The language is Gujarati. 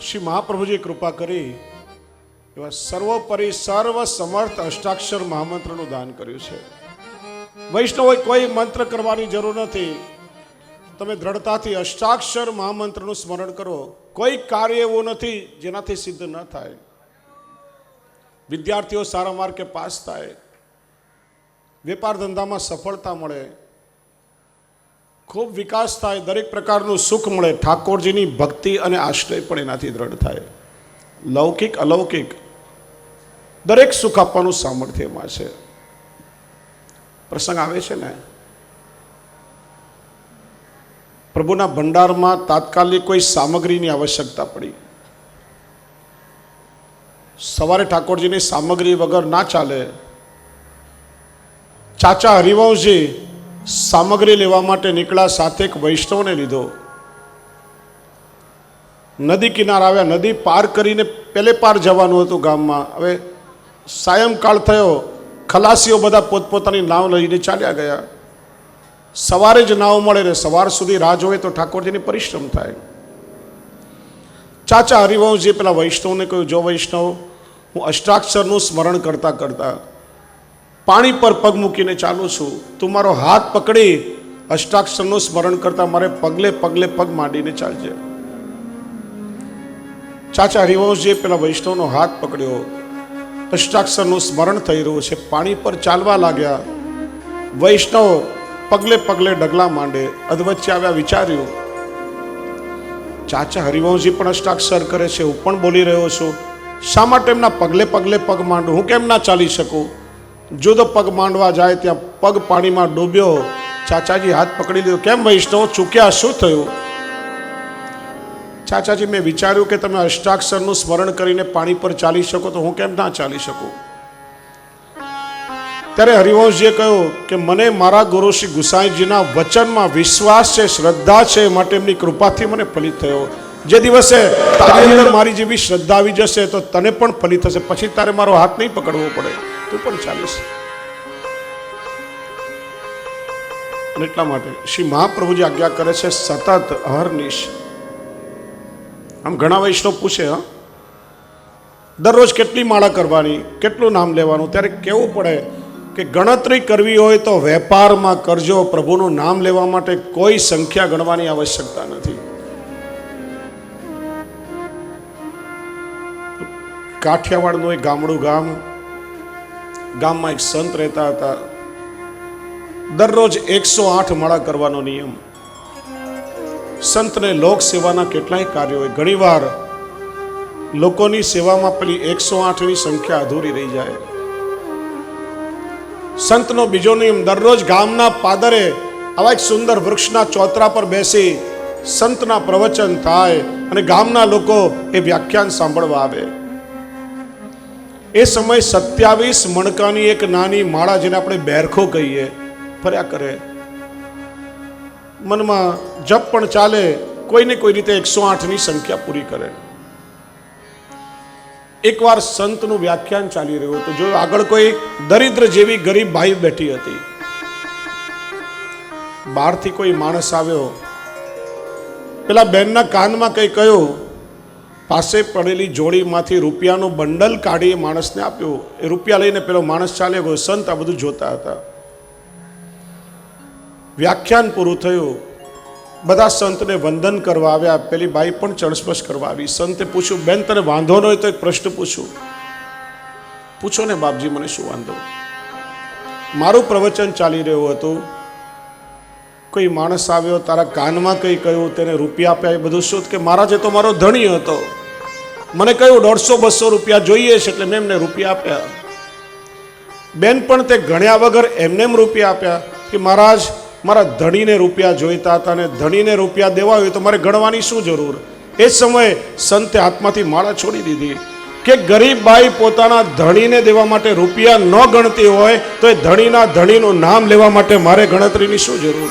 શ્રી મહાપ્રભુજી કૃપા કરી એવા સર્વોપરી સર્વ સમર્થ અષ્ટાક્ષર મહામંત્રનું દાન કર્યું છે. વૈષ્ણવે કોઈ મંત્ર કરવાની જરૂર નથી. તમે દ્રઢતાથી અષ્ટાક્ષર મહામંત્રનું સ્મરણ કરો. કોઈ કાર્ય એવું નથી જેનાથી સિદ્ધ ન થાય. વિદ્યાર્થીઓ સારા માર્કે પાસ થાય. વેપાર ધંધામાં સફળતા મળે. ખૂબ વિકાસ થાય, દરેક પ્રકારનું સુખ મળે, ઠાકોરજીની ભક્તિ અને આશ્રય પણ એનાથી દ્રઢ થાય. લૌકિક, અલૌકિક, દરેક સુખ આપવાનું સામર્થ્ય એમાં છે. પ્રસંગ આવે છે ને? પ્રભુના ભંડારમાં તાત્કાલિક કોઈ સામગ્રીની આવશ્યકતા પડી. સવારે ઠાકોરજીની સામગ્રી વગર ના ચાલે. ચાચા હરિવંશજી સામગ્રી લેવા માટે નીકળ્યા સાથે એક વૈષ્ણવને લીધો. નદી કિનારે આવ્યા, નદી પાર કરીને પેલે પાર જવાનું હતું ગામમાં. હવે સાયંકાળ થયો, ખલાસીઓ બધા પોતપોતાની નાવ લઈને ચાલ્યા ગયા. સવારે જ નાવ મળે ને સવાર સુધી રાહ જોવે તો ઠાકોરજીની પરિશ્રમ થાય. ચાચા હરિવંશજી પેલા વૈષ્ણવને કહ્યું, જો વૈષ્ણવ, હું અષ્ટાક્ષરનું સ્મરણ કરતા કરતા પાણી પર પગ મૂકીને ચાલું છું, તું મારો હાથ પકડી અષ્ટાક્ષરનું સ્મરણ કરતા મારે પગલે પગલે પગ માંડીને ચાલજે. ચાચા હરિવંશજીએ પેલા વૈષ્ણવનો હાથ પકડ્યો. અષ્ટાક્ષરનું સ્મરણ થઈ રહ્યું છે, પાણી પર ચાલવા લાગ્યા. વૈષ્ણવ પગલે પગલે ડગલા માંડે, અધવચ્ચે આવ્યા વિચાર્યું. ચાચા હરિવંશજી પણ અષ્ટાક્ષર કરે છે, હું પણ બોલી રહ્યો છું, શા માટે એમના પગલે પગલે પગ માંડું? હું કેમ ના ચાલી શકું? જો પગ માંડવા જાય ત્યાં પગ પાણીમાં ડૂબ્યો. ચાચાજી હાથ પકડી લીધો. કેમ વૈષ્ણવ? ચૂક્યા શું થયું? ચાચાજી, મેં વિચાર્યું કે તમે અષ્ટાક્ષરનું સ્મરણ કરીને પાણી પર ચાલી શકો તો હું કેમ ના ચાલી શકું? ત્યારે હરિવંશજીએ કહ્યું કે, મને મારા ગુરુ શ્રી ગુસાઈજીના વચનમાં વિશ્વાસ છે, શ્રદ્ધા છે માટે એમની કૃપાથી મને ફલિત થયો. જે દિવસે તારી અંદર મારી જેવી શ્રદ્ધા આવી જશે તો તને પણ ફલિત થશે. પછી તારે મારો હાથ નહીં પકડવો પડે. તું પણ ચાલીશ. એટલા માટે શ્રી મહાપ્રભુજી આજ્ઞા કરે છે, સતત હરનિશ આમ ઘણા વૈષ્ણવ પૂછે, હા, દરરોજ કેટલી માળા કરવાની, કેટલું નામ લેવાનું? ત્યારે કેવું પડે કે ગણતરી કરવી હોય તો વેપારમાં કરજો, પ્રભુનું નામ લેવા માટે કોઈ સંખ્યા ગણવાની આવશ્યકતા નથી. કાઠિયાવાડનું એક ગામડું ગામ ગામમાં એક સંત રહેતા હતા. દરરોજ એકસો આઠ માળા કરવાનો નિયમ. સંતને લોક સેવાના કેટલાય કાર્યો હોય. ઘણીવાર લોકોની સેવામાં પેલી એકસો આઠની સંખ્યા અધૂરી રહી જાય. સંતનો બીજો નિયમ, દરરોજ ગામના પાદરે આવા એક સુંદર વૃક્ષના ચોતરા પર બેસી સંતના પ્રવચન થાય અને ગામના લોકો એ વ્યાખ્યાન સાંભળવા આવે. એ સમય સત્યાવીસ મણકાની એક નાની માળા જેને આપણે બેરખો કહીએ, ફર્યા કરે. મનમાં જપ પણ ચાલે, કોઈને કોઈ રીતે એકસો આઠની સંખ્યા પૂરી કરે. એકવાર સંતનું વ્યાખ્યાન ચાલી રહ્યું હતું, જો આગળ કોઈ દરિદ્ર જેવી ગરીબ ભાઈ બેઠી હતી. બહારથી કોઈ માણસ આવ્યો. પેલા બેનના કાનમાં કંઈ કહ્યું પાસે પડેલી જોડીમાંથી રૂપિયાનું બંડલ કાઢી એ માણસને આપ્યું. એ રૂપિયા લઈને પેલો માણસ ચાલ્યો ગયો. સંત આ બધું જોતા હતા. વ્યાખ્યાન પૂરું થયું. બધા સંતને વંદન કરવા આવ્યા. પેલી બાઈ પણ ચણસ્પર્શ કરવા આવી. સંતે પૂછ્યું, બેન, તને વાંધો ન હોય તો એક પ્રશ્ન પૂછું. પૂછો ને બાપજી, મને શું વાંધો? મારું પ્રવચન ચાલી રહ્યું હતું. કોઈ માણસ આવ્યો, તારા કાનમાં કંઈ કહ્યું, તેને રૂપિયા આપ્યા, એ બધું શું કે મારા જે તો મારો ધણી હતો. મને કહ્યું, દોઢસો, બસો રૂપિયા જોઈએ છે, એટલે મેં એમને રૂપિયા આપ્યા. બેન પણ તે ગણ્યા વગર એમને એમ રૂપિયા આપ્યા કે, મહારાજ, મારા ધણીને રૂપિયા જોઈતા હતા અને ધણીને રૂપિયા દેવા હોય તો મારે ગણવાની શું જરૂર? એ સમયે સંતે હાથમાંથી માળા છોડી દીધી. કે ગરીબ બાઈ પોતાના ધણીને દેવા માટે રૂપિયા ન ગણતી હોય તો એ ધણીના ધણીનું નામ લેવા માટે મારે ગણતરીની શું જરૂર?